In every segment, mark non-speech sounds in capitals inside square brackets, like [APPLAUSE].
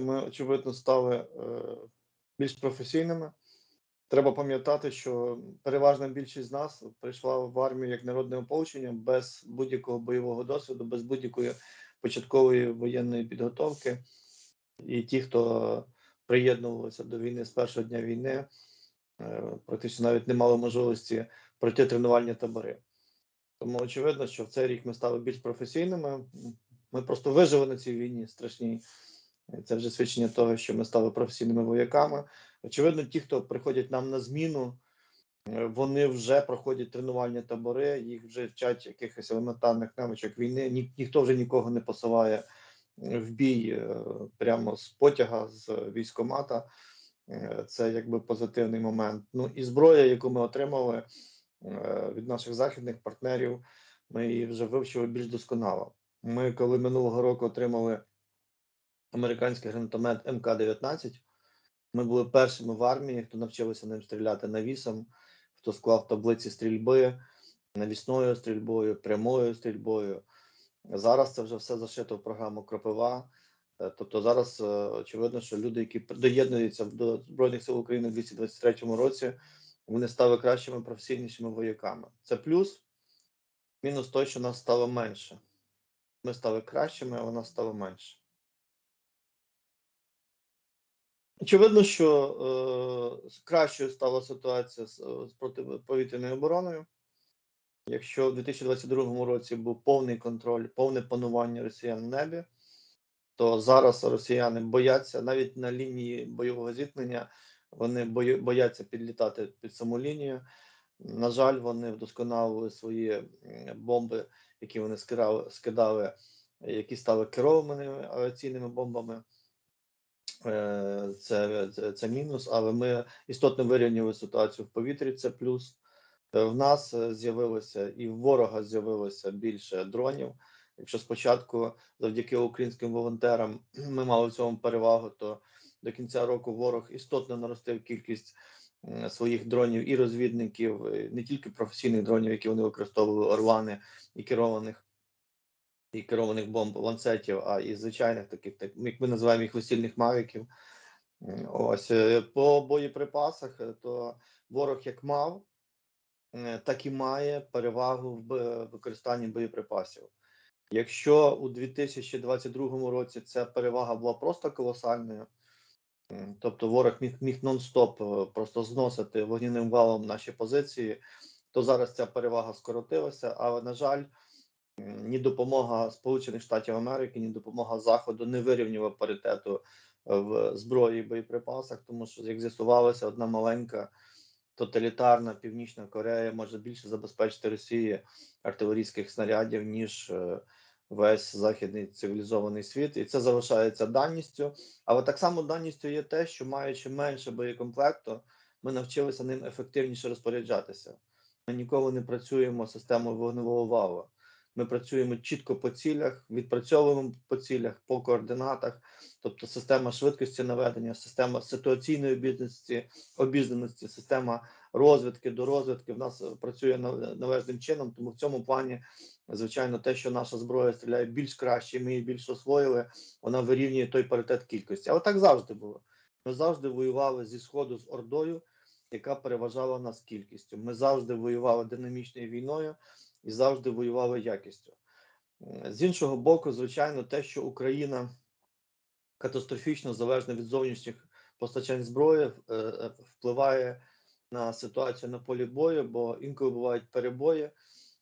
ми, очевидно, стали е, більш професійними. Треба пам'ятати, що переважна більшість з нас прийшла в армію як народне ополчення без будь-якого бойового досвіду, без будь-якої початкової воєнної підготовки. І ті, хто приєднувалися до війни з першого дня війни, е, практично навіть не мали можливості пройти тренувальні табори. Тому очевидно, що в цей рік ми стали більш професійними. Ми просто вижили на цій війні страшній. Це вже свідчення того, що ми стали професійними вояками. Очевидно, ті, хто приходять нам на зміну, е, вони вже проходять тренувальні табори, їх вже вчать якихось елементарних навичок війни. Ні, ніхто вже нікого не посилає в бій е, прямо з потяга, з військомата. Е, Це якби позитивний момент. Ну і зброя, яку ми отримали від наших західних партнерів, ми її вже вивчили більш досконало. Ми, коли минулого року отримали американський гранатомет МК-19, ми були першими в армії, хто навчилися ним стріляти навісом, хто склав таблиці стрільби навісною стрільбою, прямою стрільбою. Зараз це вже все зашито в програму Кропива. Е, тобто зараз е, очевидно, що люди, які доєднуються до Збройних сил України в 2023 році, вони стали кращими професійнішими вояками. Це плюс, мінус той, що нас стало менше. Ми стали кращими, а вона стала менше. Очевидно, що е, кращою стала ситуація з, е, з протиповітряною обороною. Якщо в 2022 році був повний контроль, повне панування росіян в небі, то зараз росіяни бояться навіть на лінії бойового зіткнення, вони бояться підлітати під саму лінію. На жаль, вони вдосконалили свої бомби, які вони скидали, скидали які стали керованими авіаційними бомбами. Е, це, це це, мінус, але ми істотно вирівнювали ситуацію в повітрі. Це плюс. Е, в нас е, з'явилося і в ворога з'явилося більше дронів. Якщо спочатку, завдяки українським волонтерам, [CLEARS THROAT] ми мали в цьому перевагу, то до кінця року ворог істотно наростив кількість своїх дронів і розвідників, не тільки професійних дронів, які вони використовували орлани і керованих і керованих бомб ланцетів, а і звичайних таких, так як ми називаємо їх весільних мавіків. Ось е, по боєприпасах, е, то ворог як мав, е, так і має перевагу в використанні боєприпасів. Якщо у 2022 році ця перевага була просто колосальною, тобто ворог міг міг нон-стоп просто зносити вогняним валом наші позиції, то зараз ця перевага скоротилася, але на жаль ні допомога Сполучених Штатів Америки, ні допомога Заходу не вирівнювала паритету е, в зброї і боєприпасах, тому що, як з'ясувалося, одна маленька тоталітарна Північна Корея може більше забезпечити Росії артилерійських снарядів, ніж е, весь західний цивілізований світ, і це залишається даністю. Але так само даністю є те, що маючи менше боєкомплекту, ми навчилися ним ефективніше розпоряджатися. Ми ніколи не працюємо системою вогневого валу. Ми працюємо чітко по цілях, відпрацьовуємо по цілях, по координатах, тобто система швидкості наведення, система ситуаційної обізнаності, обізнаності, система розвідки до розвідки в нас працює належним чином. Тому в цьому плані, звичайно, те, що наша зброя стріляє більш краще, ми її більш освоїли, вона вирівнює той паритет кількості. Але так завжди було. Ми завжди воювали зі сходу з ордою, яка переважала нас кількістю. Ми завжди воювали динамічною війною і завжди воювали якістю. З іншого боку, звичайно, те, що Україна катастрофічно залежна від зовнішніх постачань зброї, е, е, впливає на ситуацію на полі бою, бо інколи бувають перебої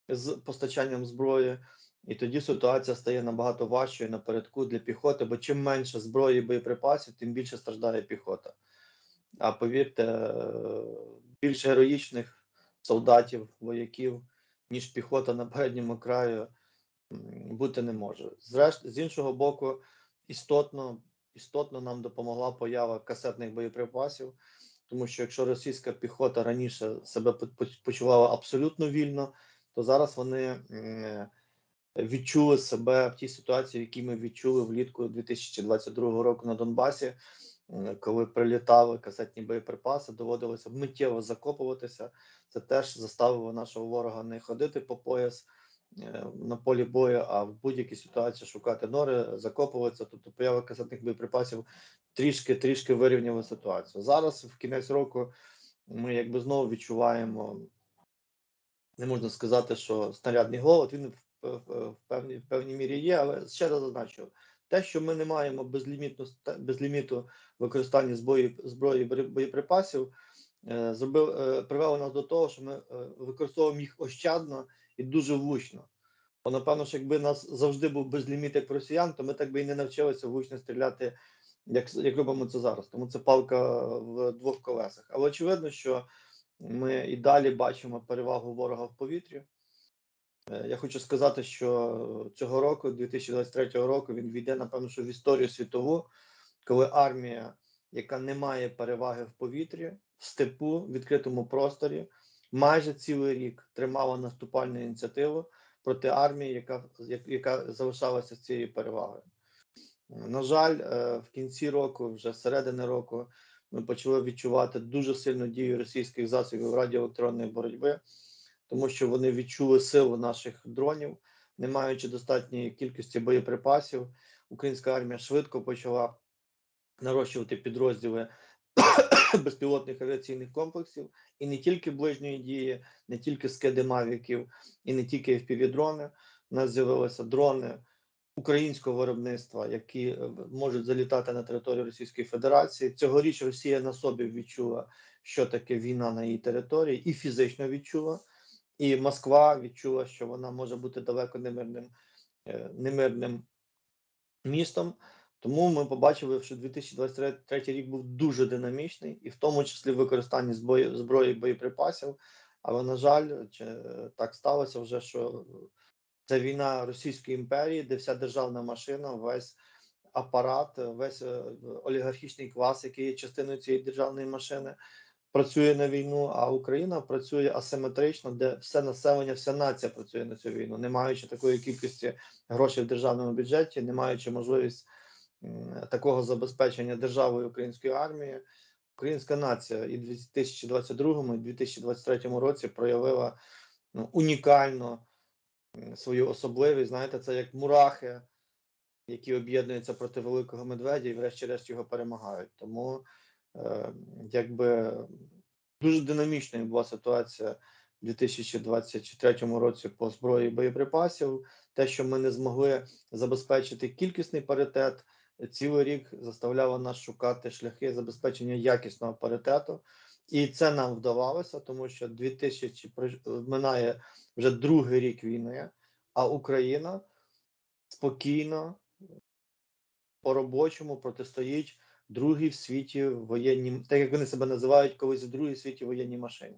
з постачанням зброї, і тоді ситуація стає набагато важчою напередку для піхоти, бо чим менше зброї і боєприпасів, тим більше страждає піхота. А повірте, більш героїчних солдатів, вояків ніж піхота на передньому краю бути не може. Зрешт, з іншого боку, істотно істотно нам допомогла поява касетних боєприпасів, тому що якщо російська піхота раніше себе почувала абсолютно вільно, то зараз вони відчули себе в тій ситуації, які ми відчули влітку 2022 року на Донбасі. Коли прилітали касетні боєприпаси, доводилося миттєво закопуватися. Це теж заставило нашого ворога не ходити по пояс е, на полі бою, а в будь-якій ситуації шукати нори, закопуватися. Тобто поява касетних боєприпасів трішки трішки вирівнювала ситуацію. Зараз в кінець року ми якби знову відчуваємо. Не можна сказати, що снарядний голод він в, певній, в певній мірі є, але ще раз зазначу, те, що ми не маємо безлімітну безліміту використання зброї зброї боєприпасів, е, зробив е, привело нас до того, що ми е, використовуємо їх ощадно і дуже влучно. Бо напевно, що якби нас завжди був безліміт як росіян, то ми так би і не навчилися влучно стріляти, як як робимо це зараз. Тому це палка в двох колесах. Але очевидно, що ми і далі бачимо перевагу ворога в повітрі. Е, я хочу сказати, що цього року, 2023 року, він війде, напевно, що в історію світову, коли армія, яка не має переваги в повітрі, в степу, в відкритому просторі, майже цілий рік тримала наступальну ініціативу проти армії, яка яка залишалася цією перевагою. На жаль, е, в кінці року, вже середини року, ми почали відчувати дуже сильну дію російських засобів радіоелектронної боротьби тому що вони відчули силу наших дронів, не маючи достатньої кількості боєприпасів. Українська армія швидко почала нарощувати підрозділи [COUGHS] безпілотних авіаційних комплексів і не тільки ближньої дії, не тільки скиди мавіків, і не тільки FPV-дрони. У нас з'явилися дрони українського виробництва, які е, можуть залітати на територію Російської Федерації. Цьогоріч Росія на собі відчула, що таке війна на її території, і фізично відчула. І Москва відчула, що вона може бути далеко немирним е, немирним містом. Тому ми побачили, що 2023 рік був дуже динамічний, і в тому числі використання зброї, зброї боєприпасів. Але на жаль, так сталося вже, що це війна Російської імперії, де вся державна машина, весь апарат, весь е, олігархічний клас, який є частиною цієї державної машини працює на війну, а Україна працює асиметрично, де все населення, вся нація працює на цю війну, не маючи такої кількості грошей в державному бюджеті, не маючи можливість такого забезпечення державою української армії. Українська нація і в 2022 і 2023 році проявила ну, унікально свою особливість. Знаєте, це як мурахи, які об'єднуються проти великого медведя і, врешті-решт, його перемагають. Тому якби дуже динамічною була ситуація у 2023 році по зброї боєприпасів. Те, що ми не змогли забезпечити кількісний паритет, цілий рік заставляло нас шукати шляхи забезпечення якісного паритету. І це нам вдавалося, тому що 2000 минає вже другий рік війни, а Україна спокійно по робочому протистоїть другій в світі воєнні, так як вони себе називають колись в другій світі воєнній машині.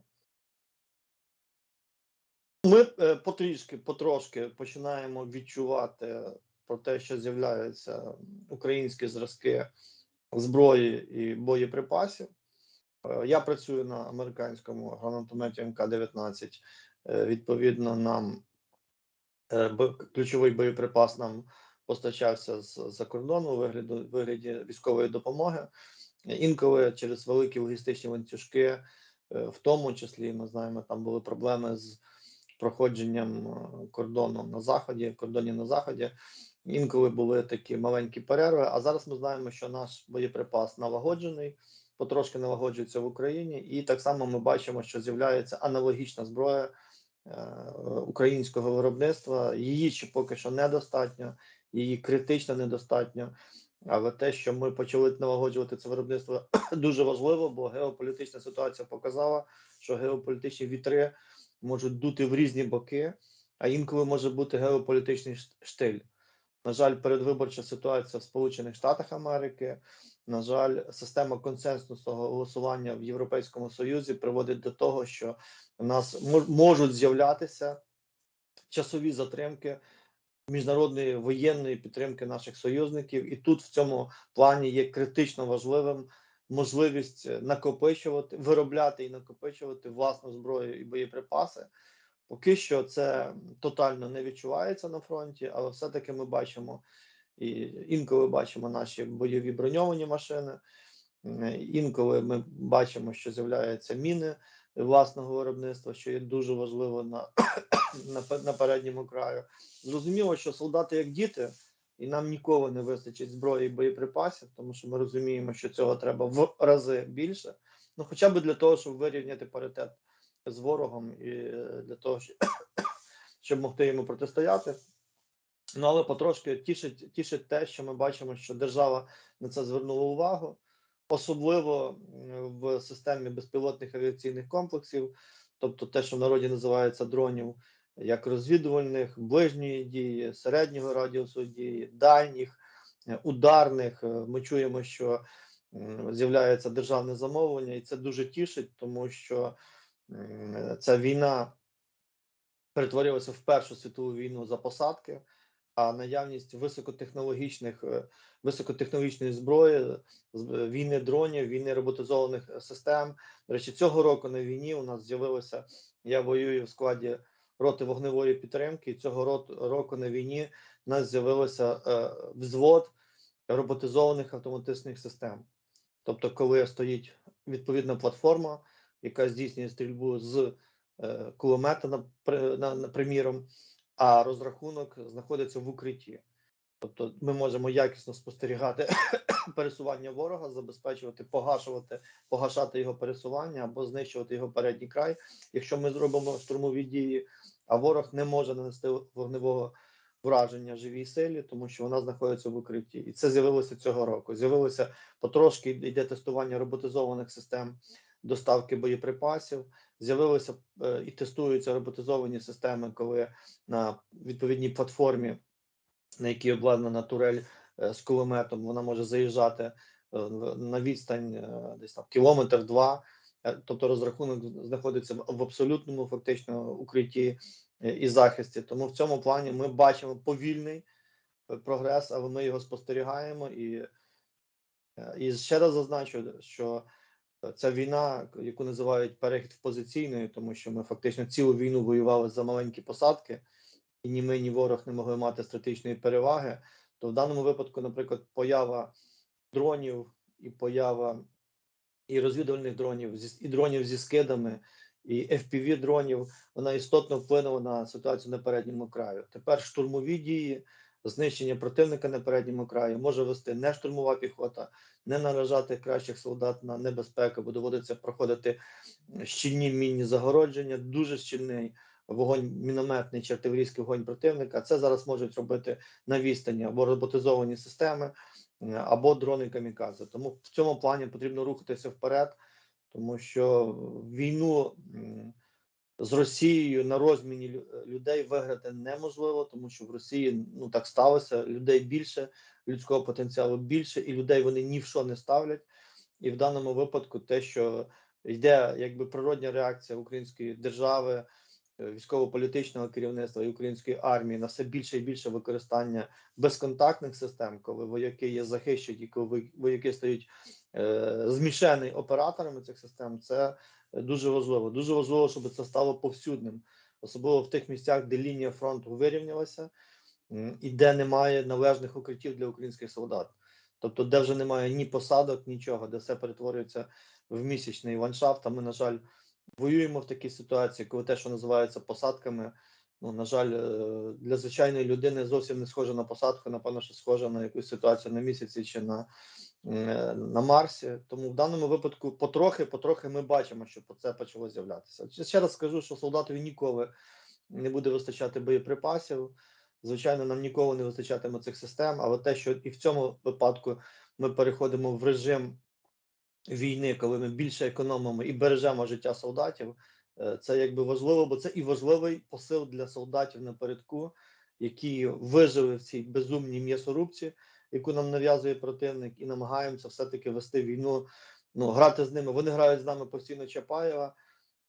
Ми е, потрішки, потрошки починаємо відчувати про те, що з'являються українські зразки зброї і боєприпасів. Е, я працюю на американському гранатометі МК-19. Е, відповідно, нам ключовий боєприпас нам постачався з-за кордону у вигляді, вигляді військової допомоги. Інколи через великі логістичні ланцюжки, е, в тому числі ми знаємо, там були проблеми з проходженням е, кордону на заході, кордоні на заході. Інколи були такі маленькі перерви. А зараз ми знаємо, що наш боєприпас налагоджений, потрошки налагоджується в Україні, і так само ми бачимо, що з'являється аналогічна зброя е, українського виробництва. Її ще поки що недостатньо її критично недостатньо. Але те, що ми почали налагоджувати це виробництво, [CLEARS THROAT] дуже важливо, бо геополітична ситуація показала, що геополітичні вітри можуть дути в різні боки, а інколи може бути геополітичний штиль. На жаль, передвиборча ситуація в Сполучених Штатах Америки. На жаль, система консенсусного голосування в Європейському Союзі приводить до того, що у нас можуть з'являтися часові затримки міжнародної воєнної підтримки наших союзників, і тут в цьому плані є критично важливим можливість е, накопичувати, виробляти і накопичувати власну зброю і боєприпаси. Поки що це тотально не відчувається на фронті, але все-таки ми бачимо і інколи бачимо наші бойові броньовані машини. Інколи ми бачимо, що з'являються міни власного виробництва, що є дуже важливо на, [COUGHS] на, передньому краю. Зрозуміло, що солдати як діти, і нам ніколи не вистачить зброї і боєприпасів, тому що ми розуміємо, що цього треба в рази більше. Ну, хоча б для того, щоб вирівняти паритет з ворогом і е, для того, щоб, [COUGHS] щоб могти йому протистояти. Ну, але потрошки тішить, тішить те, що ми бачимо, що держава на це звернула увагу, особливо в системі безпілотних авіаційних комплексів, тобто те, що в народі називається дронів, як розвідувальних, ближньої дії, середнього радіусу дії, дальніх, е, ударних. Е, Ми чуємо, що з'являється державне замовлення, і це дуже тішить, тому що ця війна перетворилася в Першу світову війну за посадки а наявність високотехнологічних е, високотехнологічної зброї, війни дронів, війни роботизованих е, систем. До речі, цього року на війні у нас з'явилося. Я воюю в складі роти вогневої підтримки. і Цього року на війні у нас з'явилося е, взвод роботизованих автоматичних систем. Тобто, коли стоїть відповідна платформа, яка здійснює стрільбу з кулемета, на, на, на приміром, а розрахунок знаходиться в укритті. Тобто ми можемо якісно спостерігати [COUGHS] пересування ворога, забезпечувати, погашувати, погашати його пересування або знищувати його передній край. Якщо ми зробимо штурмові дії, а ворог не може нанести вогневого враження живій силі, тому що вона знаходиться в укритті, і це з'явилося цього року. З'явилося потрошки йде тестування роботизованих систем доставки боєприпасів. З'явилися е, і тестуються роботизовані системи, коли на відповідній платформі, на якій обладнана турель е, з кулеметом, вона може заїжджати е, на відстань десь там кілометр два. Тобто розрахунок знаходиться в абсолютному фактично укритті і захисті. Тому в цьому плані ми бачимо повільний прогрес, але ми його спостерігаємо. І, і ще раз зазначу, що ця війна, яку називають перехід в позиційною, тому що ми фактично цілу війну воювали за маленькі посадки, і ні ми, ні ворог не могли мати стратегічної переваги. То в даному випадку, наприклад, поява дронів і поява і розвідувальних дронів, і дронів зі скидами, і fpv дронів, вона істотно вплинула на ситуацію на передньому краю. Тепер штурмові дії, знищення противника на передньому краї може вести не штурмова піхота, не наражати кращих солдат на небезпеку, бо доводиться проходити щільні мінні загородження, дуже щільний вогонь мінометний чи артилерійський вогонь противника. Це зараз можуть робити на відстані або роботизовані системи, е, або дрони камікадзе. Тому в цьому плані потрібно рухатися вперед, тому що війну з Росією на розміні людей виграти неможливо, тому що в Росії ну так сталося. Людей більше, людського потенціалу більше, і людей вони ні в що не ставлять. І в даному випадку те, що йде якби природня реакція української держави, е, військово-політичного керівництва і української армії на все більше і більше використання безконтактних систем, коли вояки є захищені, коли вояки стають е, змішані операторами цих систем, це дуже важливо. Дуже важливо, щоб це стало повсюдним, особливо в тих місцях, де лінія фронту вирівнялася і де немає належних укриттів для українських солдат. Тобто, де вже немає ні посадок, нічого, де все перетворюється в місячний ландшафт. А ми, на жаль, воюємо в такій ситуації, коли те, що називається посадками, ну, на жаль, е, для звичайної людини зовсім не схоже на посадку, напевно, що схоже на якусь ситуацію на місяці чи на, на Марсі. Тому в даному випадку потрохи, потрохи ми бачимо, що це почало з'являтися. Ще- Ще раз скажу, що солдатові ніколи не буде вистачати боєприпасів. Звичайно, нам ніколи не вистачатиме цих систем, але те, що і в цьому випадку ми переходимо в режим війни, коли ми більше економимо і бережемо життя солдатів, е, це якби важливо, бо це і важливий посил для солдатів напередку, які вижили в цій безумній м'ясорубці, яку нам нав'язує противник, і намагаємося все-таки вести війну, ну грати з ними. Вони грають з нами постійно Чапаєва,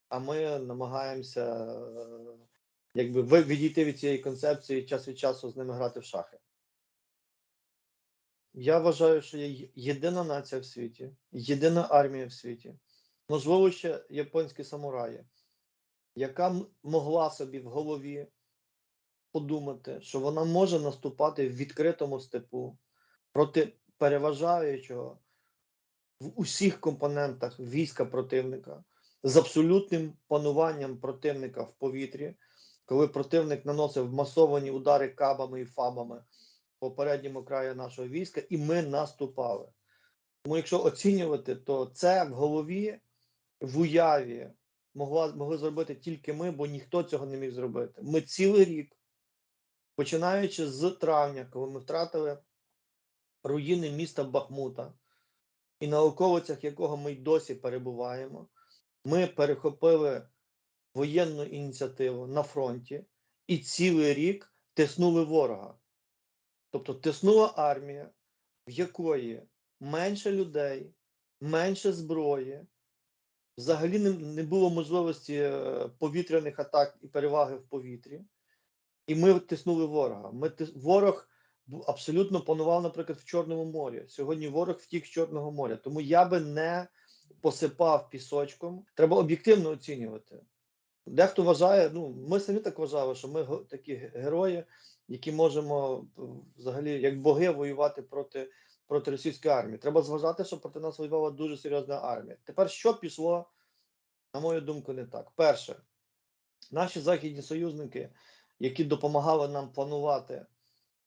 а ми намагаємося е, якби відійти від цієї концепції час від часу з ними грати в шахи. Я вважаю, що є єдина нація в світі, єдина армія в світі, можливо, ще японські самураї, яка могла собі в голові подумати, що вона може наступати в відкритому степу проти переважаючого в усіх компонентах війська противника, з абсолютним пануванням противника в повітрі, коли противник наносив масовані удари кабами і фабами по передньому краю нашого війська, і ми наступали. Тому, якщо оцінювати, то це в голові, в уяві могла, могли зробити тільки ми, бо ніхто цього не міг зробити. Ми цілий рік, починаючи з травня, коли ми втратили руїни міста Бахмута, і на околицях якого ми й досі перебуваємо, ми перехопили воєнну ініціативу на фронті і цілий рік тиснули ворога. Тобто тиснула армія, в якої менше людей, менше зброї, взагалі не, було можливості е, повітряних атак і переваги в повітрі. І ми тиснули ворога. Ми. Ворог абсолютно панував, наприклад, в Чорному морі. Сьогодні ворог втік з Чорного моря. Тому я би не посипав пісочком. Треба об'єктивно оцінювати. Дехто вважає, ну ми самі так вважали, що ми такі герої, які можемо е, взагалі як боги воювати проти, проти російської армії. Треба зважати, що проти нас воювала дуже серйозна армія. Тепер що пішло, на мою думку, не так. Перше, наші західні союзники, які допомагали нам планувати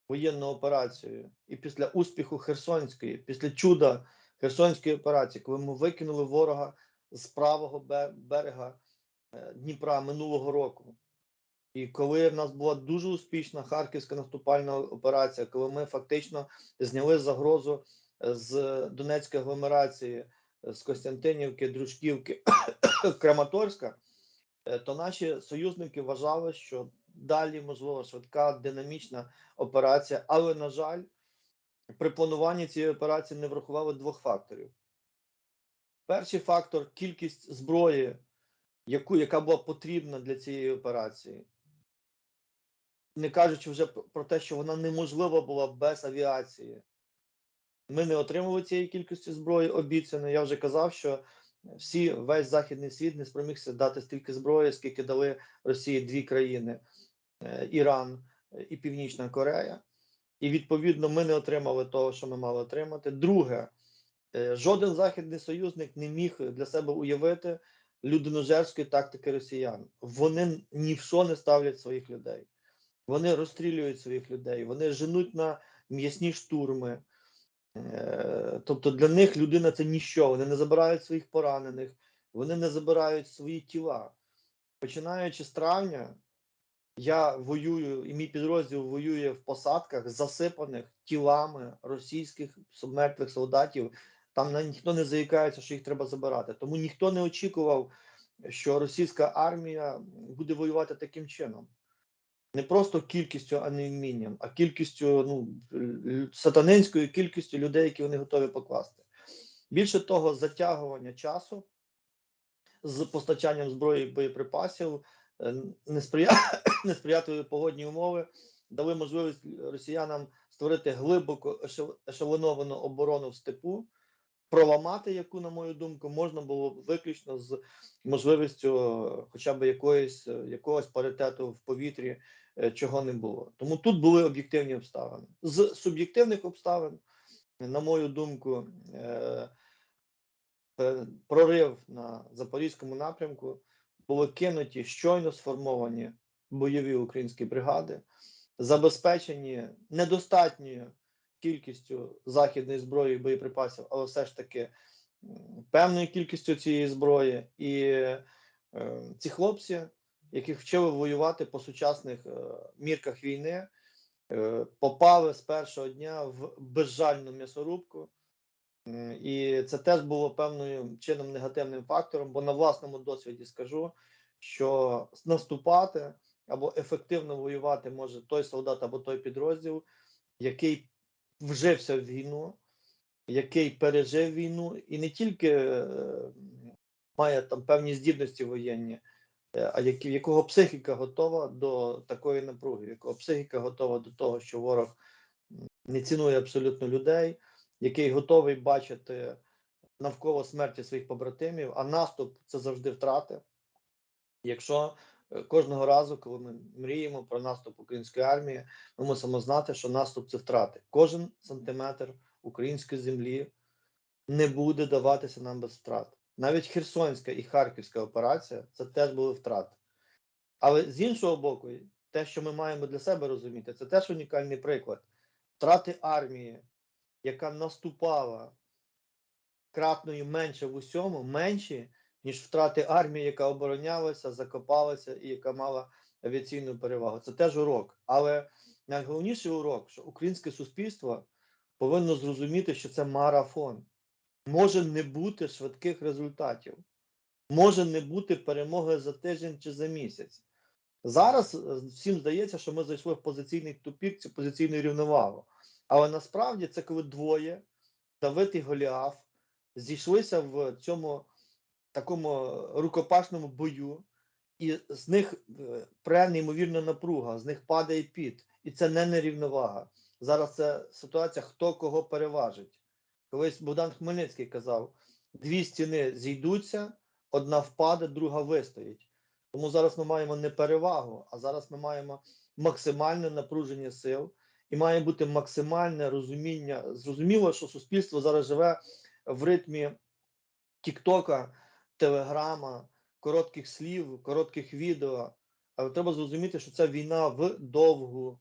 воєнну операцію, і після успіху Херсонської, після чуда Херсонської операції, коли ми викинули ворога з правого берега е, Дніпра минулого року. І коли в нас була дуже успішна харківська наступальна операція, коли ми фактично зняли загрозу е, з Донецької агломерації, е, з Костянтинівки, Дружківки, [COUGHS] Краматорська, то наші союзники вважали, що далі можливо швидка динамічна операція, але на жаль, при плануванні цієї операції не врахували двох факторів. Перший фактор кількість зброї, яку, яка була потрібна для цієї операції. Не кажучи вже про те, що вона неможлива була без авіації. Ми не отримали цієї кількості зброї обіцяної. Я вже казав, що всі, весь західний світ не спромігся дати стільки зброї, скільки дали Росії дві країни: е, Іран е, і Північна Корея. І відповідно ми не отримали того, що ми мали отримати. Друге, е, жоден західний союзник не міг для себе уявити людиножерської тактики росіян. Вони ні в що не ставлять своїх людей. Вони розстрілюють своїх людей, вони женуть на м'ясні штурми. Е, Тобто для них людина це ніщо. Вони не забирають своїх поранених, вони не забирають свої тіла. Починаючи з травня, я воюю, і мій підрозділ воює в посадках, засипаних тілами російських мертвих солдатів. Там ніхто не заїкається, що їх треба забирати. Тому ніхто не очікував, що російська армія буде воювати таким чином. Не просто кількістю, а не вмінням, а кількістю, ну, сатанинською кількістю людей, які вони готові покласти. Більше того, затягування часу з постачанням зброї і боєприпасів, е, несприя... [COUGHS] несприятливі погодні умови дали можливість росіянам створити глибоко ешел- ешелоновану оборону в степу, проламати, яку, на мою думку, можна було виключно з можливістю е, хоча б якоїсь, е, якогось паритету в повітрі, чого не було. Тому тут були об'єктивні обставини. З суб'єктивних обставин, на мою думку, е, е, прорив на запорізькому напрямку були кинуті щойно сформовані бойові українські бригади, забезпечені недостатньою кількістю західної зброї і боєприпасів, але все ж таки певною кількістю цієї зброї. І е, ці хлопці, яких вчили воювати по сучасних е, мірках війни, е, попали з першого дня в безжальну м'ясорубку. І це теж було певною чином негативним фактором, бо на власному досвіді скажу, що наступати або ефективно воювати може той солдат або той підрозділ, який вжився в війну, який пережив війну, і не тільки е, має там певні здібності воєнні, а які, якого психіка готова до такої напруги, якого психіка готова до того, що ворог не цінує абсолютно людей, який готовий бачити навколо смерті своїх побратимів, а наступ це завжди втрати. Якщо е, кожного разу, коли ми мріємо про наступ української армії, ми мусимо знати, що наступ це втрати. Кожен сантиметр української землі не буде даватися нам без втрат. Навіть Херсонська і Харківська операція це теж були втрати. Але з іншого боку, те, що ми маємо для себе розуміти, це теж унікальний приклад. Втрати армії, яка наступала кратною менше в усьому, менші, ніж втрати армії, яка оборонялася, закопалася і яка мала авіаційну перевагу. Це теж урок. Але найголовніший урок, що українське суспільство повинно зрозуміти, що це марафон. Може не бути швидких результатів, може не бути перемоги за тиждень чи за місяць. Зараз е, всім здається, що ми зайшли в позиційний тупік, цю позиційну рівновагу. Але насправді це коли двоє, Давид і Голіаф, зійшлися в цьому такому рукопашному бою, і з них е, пре неймовірна напруга, з них падає піт. І це не нерівновага. Зараз це ситуація, хто кого переважить. Колись Богдан Хмельницький казав: дві стіни зійдуться, одна впаде, друга вистоїть. Тому зараз ми маємо не перевагу, а зараз ми маємо максимальне напруження сил і має бути максимальне розуміння. Зрозуміло, що суспільство зараз живе в ритмі Тіктока, Телеграма, коротких слів, коротких відео. Але треба зрозуміти, що це війна вдовгу.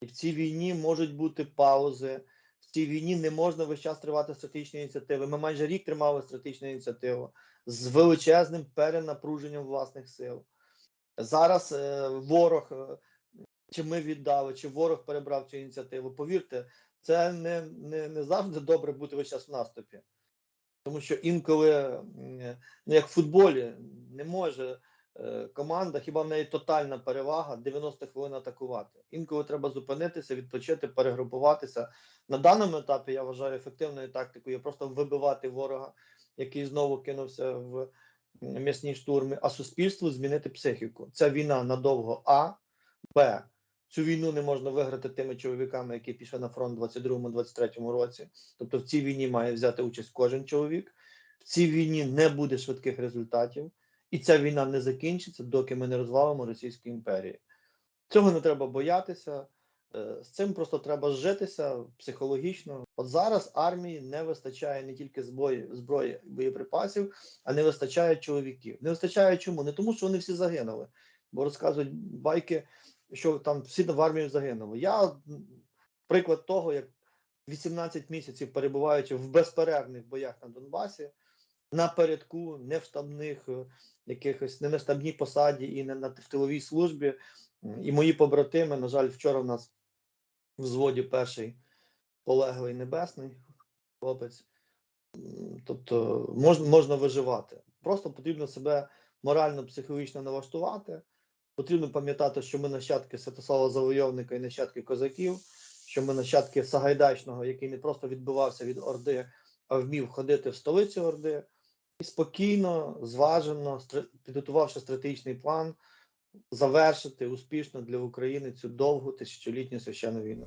І в цій війні можуть бути паузи. Цій війні не можна весь час тривати стратегічні ініціативи. Ми майже рік тримали стратегічну ініціативу з величезним перенапруженням власних сил. Зараз е, ворог, е, чи ми віддали, чи ворог перебрав цю ініціативу. Повірте, це не, не, не завжди добре бути весь час в наступі. Тому що інколи, ну як в футболі, не може команда, хіба в неї тотальна перевага 90 хвилин атакувати. Інколи треба зупинитися, відпочити, перегрупуватися. На даному етапі я вважаю ефективною тактикою просто вибивати ворога, який знову кинувся в м'ясні штурми, а суспільству змінити психіку. Це війна надовго А, Б. Цю війну не можна виграти тими чоловіками, які пішли на фронт у 22-23 році. Тобто в цій війні має взяти участь кожен чоловік. В цій війні не буде швидких результатів, і ця війна не закінчиться, доки ми не розвалимо Російську імперію. Цього не треба боятися. е, З цим просто треба зжитися психологічно. От зараз армії не вистачає не тільки зброї, зброї боєприпасів, а не вистачає чоловіків. Не вистачає чому? Не тому, що вони всі загинули, бо розказують байки, що там всі в армії загинули. Я приклад того, як 18 місяців перебуваючи в безперервних боях на Донбасі, напередку, не в штабних е, якихось, не на штабній посаді і не на в тиловій службі. І мої побратими, на жаль, вчора в нас в зводі перший полеглий небесний хлопець. Тобто можна, можна виживати. Просто потрібно себе морально, психологічно налаштувати. Потрібно пам'ятати, що ми нащадки Святослава Завойовника і нащадки козаків, що ми нащадки Сагайдачного, який не просто відбивався від Орди, а вмів ходити в столицю Орди спокійно, зважено, підготувавши стратегічний план, завершити успішно для України цю довгу тисячолітню священну війну.